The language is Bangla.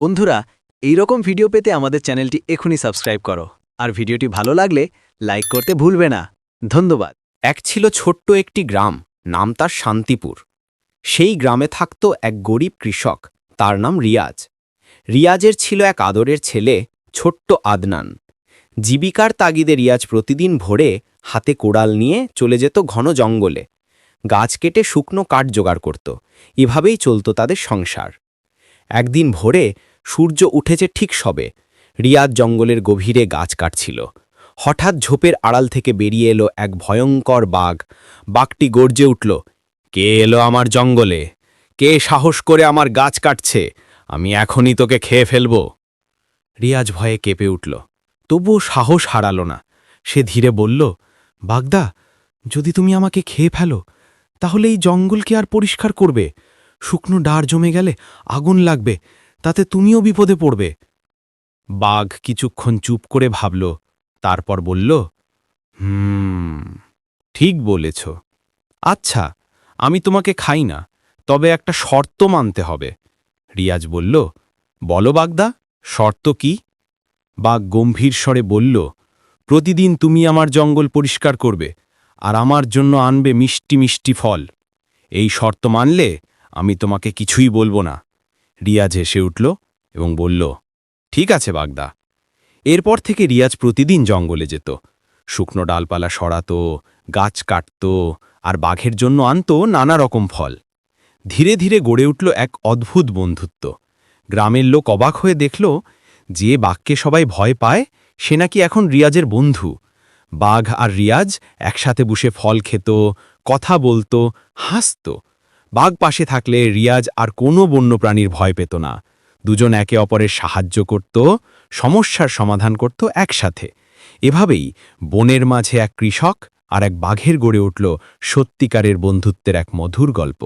বন্ধুরা এই রকম ভিডিও পেতে আমাদের চ্যানেলটি এখনই সাবস্ক্রাইব করো। আর ভিডিওটি ভালো লাগলে লাইক করতে ভুলবে না। ধন্যবাদ। এক ছিল ছোট্ট একটি গ্রাম, নাম তার শান্তিপুর। সেই গ্রামে থাকত এক গরিব কৃষক, তার নাম রিয়াজ। রিয়াজের ছিল এক আদরের ছেলে, ছোট্ট আদনান। জীবিকার তাগিদে রিয়াজ প্রতিদিন ভোরে হাতে কোড়াল নিয়ে চলে যেত ঘন জঙ্গলে। গাছ কেটে শুকনো কাঠ জোগাড় করত। এভাবেই চলত তাদের সংসার। একদিন ভোরে সূর্য উঠেছে ঠিক সবে। রিয়াজ জঙ্গলের গভীরে গাছ কাটছিল। হঠাৎ ঝোপের আড়াল থেকে বেরিয়ে এলো এক ভয়ঙ্কর বাঘ। বাঘটি গর্জে উঠল, কে এলো আমার জঙ্গলে? কে সাহস করে আমার গাছ কাটছে? আমি এখনই তোকে খেয়ে ফেলব। রিয়াজ ভয়ে কেঁপে উঠল, তবুও সাহস হারালো না। সে ধীরে বলল, বাগদা, যদি তুমি আমাকে খেয়ে ফেলো, তাহলে এই জঙ্গলকে আর পরিষ্কার করবে। শুকনো ডার জমে গেলে আগুন লাগবে। তাতে তুমিও বিপদে পড়বে। বাঘ কিছুক্ষণ চুপ করে ভাবল, তারপর বলল, হুম, ঠিক বলেছ। আচ্ছা আমি তোমাকে খাই না, তবে একটা শর্ত মানতে হবে। রিয়াজ বলল, বলো বাগদা, শর্ত কি? বাঘ গম্ভীর স্বরে বলল, প্রতিদিন তুমি আমার জঙ্গল পরিষ্কার করবে, আর আমার জন্য আনবে মিষ্টি মিষ্টি ফল। এই শর্ত মানলে আমি তোমাকে কিছুই বলব না। রিয়াজ হেসে উঠল এবং বলল, ঠিক আছে, বাগদা। এরপর থেকে রিয়াজ প্রতিদিন জঙ্গলে যেত। শুকনো ডালপালা সরাতো, গাছ কাটত আর বাঘের জন্য আনত নানা রকম ফল। ধীরে ধীরে গড়ে উঠল এক অদ্ভুত বন্ধুত্ব। গ্রামের লোক অবাক হয়ে দেখল যে বাঘকে সবাই ভয় পায়, সে নাকি এখন রিয়াজের বন্ধু। বাঘ আর রিয়াজ একসাথে বসে ফল খেত, কথা বলতো, হাসত। বাঘ পাশে থাকলে রিয়াজ আর কোনো বন্যপ্রাণীর ভয় পেত না। দুজন একে অপরের সাহায্য করত, সমস্যার সমাধান করত একসাথে। এভাবেই বনের মাঝে এক কৃষক আর এক বাঘের গড়ে উঠল সত্যিকারের বন্ধুত্বের এক মধুর গল্প।